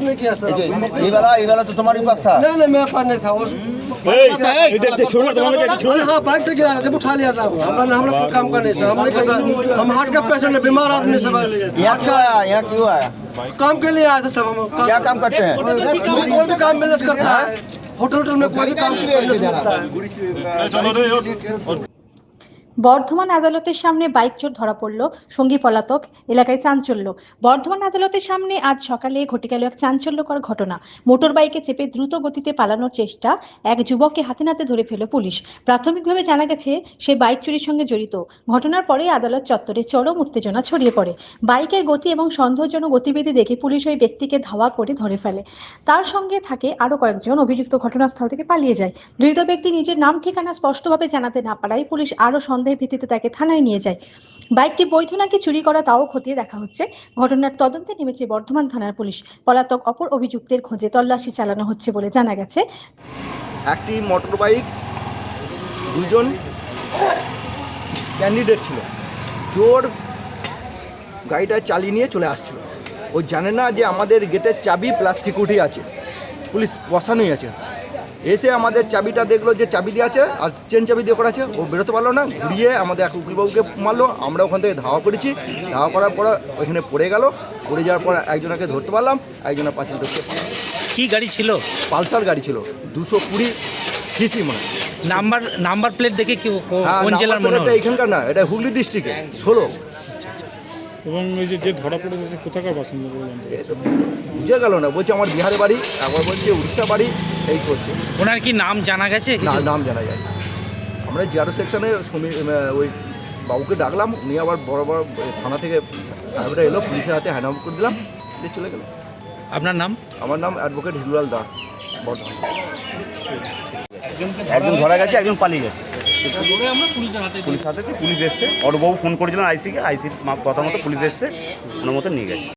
नहीं किया सर? ये वाला ये वाला तो तुम्हारे पास था। नहीं नहीं मेरे पास नहीं था वो हाँ बाइक से गिरा जब उठा लिया था वो। हम लोग काम का नहीं सर हमने कहा हम हार्ट का पेशेंट है बीमार आदमी सब यहाँ क्यों आया? यहाँ क्यों आया? काम के लिए आया था सब हम। क्या काम करते हैं? कोई भी काम बिज़नेस करता है। होटल होटल में कोई भी काम बिज़नेस करता है বর্ধমান আদালতের সামনে বাইক চোর ধরা পড়ল সঙ্গী পলাতক এলাকায় চাঞ্চল্য। বর্ধমান আদালতের সামনে আজ সকালে ঘটে গেল এক চাঞ্চল্যকর ঘটনা। মোটর বাইকে চেপে দ্রুত গতিতে পালানোর চেষ্টা এক যুবককে হাতে নাতে ধরে ফেল পুলিশ। প্রাথমিকভাবে জানা গেছে, সে বাইক চুরির সঙ্গে জড়িত। ঘটনার পরে আদালত চত্বরে চরম উত্তেজনা ছড়িয়ে পড়ে। বাইকের গতি এবং সন্দেহজনক গতিবিধি দেখে পুলিশ ওই ব্যক্তিকে ধাওয়া করে ধরে ফেলে। তার সঙ্গে থাকে আরও কয়েকজন অভিযুক্ত ঘটনাস্থল থেকে পালিয়ে যায়। ধৃত ব্যক্তি নিজের নাম ঠিকানা স্পষ্টভাবে জানাতে না পারায় পুলিশ আরও সন্দেহের ভিত্তিতে তাকে থানায় নিয়ে যায়। বাইকটি বৈধ নাকি চুরি করা তাও খতিয়ে দেখা হচ্ছে। ঘটনার তদন্তে নেমেছে বর্ধমান থানার পুলিশ। পলাতক অপর অভিযুক্তের খোঁজে তল্লাশি চালানো হচ্ছে বলে জানা গেছে। একটি মোটর বাইক দুজন ক্যান্ডিডেট ছিল। জোর গাড়িটা চালিয়ে নিয়ে চলে আসছিল। ও জানে না যে আমাদের গেটের চাবি প্লাস সিকিউরিটি আছে। পুলিশ বসানোই আছে। এসে আমাদের চাবিটা দেখল যে চাবি দিয়ে আছে আর চেন চাবি দিয়ে করা আছে ও বেরোতে পারল না ঘুরিয়ে আমাদের এক উকিলবাবুকে মারলো। আমরা ওখান থেকে ধাওয়া করেছি। ধাওয়া করার পর ওইখানে পড়ে গেল। পড়ে যাওয়ার পর একজনকে ধরতে পারলাম একজনের পাঁচিল ধরতে পারলাম। কি গাড়ি ছিল? পালসার গাড়ি ছিল দুশো কুড়ি সিসি মানে। নাম্বার নাম্বার প্লেট দেখে কি হ্যাঁ, কোন জেলার মনে হয় এখানকার না এটা হুগলি ডিস্ট্রিক্টে ষোলো। এবং ওই যে যে ধরা পড়েছে সে কোথাকার বাসিন্দা বলে জানতে বুঝে গেল না বলছে আমার বিহারে বাড়ি একবার বলছে উড়িষ্যা বাড়ি এই করছে। ওনার কি নাম জানা গেছে? না নাম জানা যায় না। আমরা জিয়ারো সেকশনে সমী ওই বাবুকে ডাকলাম উনি আবার বড় বড় থানা থেকে ড্রাইভারটা এলো পুলিশের হাতে হ্যান্ড করে দিলাম দিয়ে চলে গেল। আপনার নাম? আমার নাম অ্যাডভোকেট হিরুলাল দাস বর্ধমান। একজন ধরা গেছে একজন পালিয়ে গেছে। পুলিশ হাতে পুলিশ এসছে। অটোবাবু ফোন করেছিলেন আইসিকে আইসির কথা মতো পুলিশ এসছে ওনার মতো নিয়ে গেছে।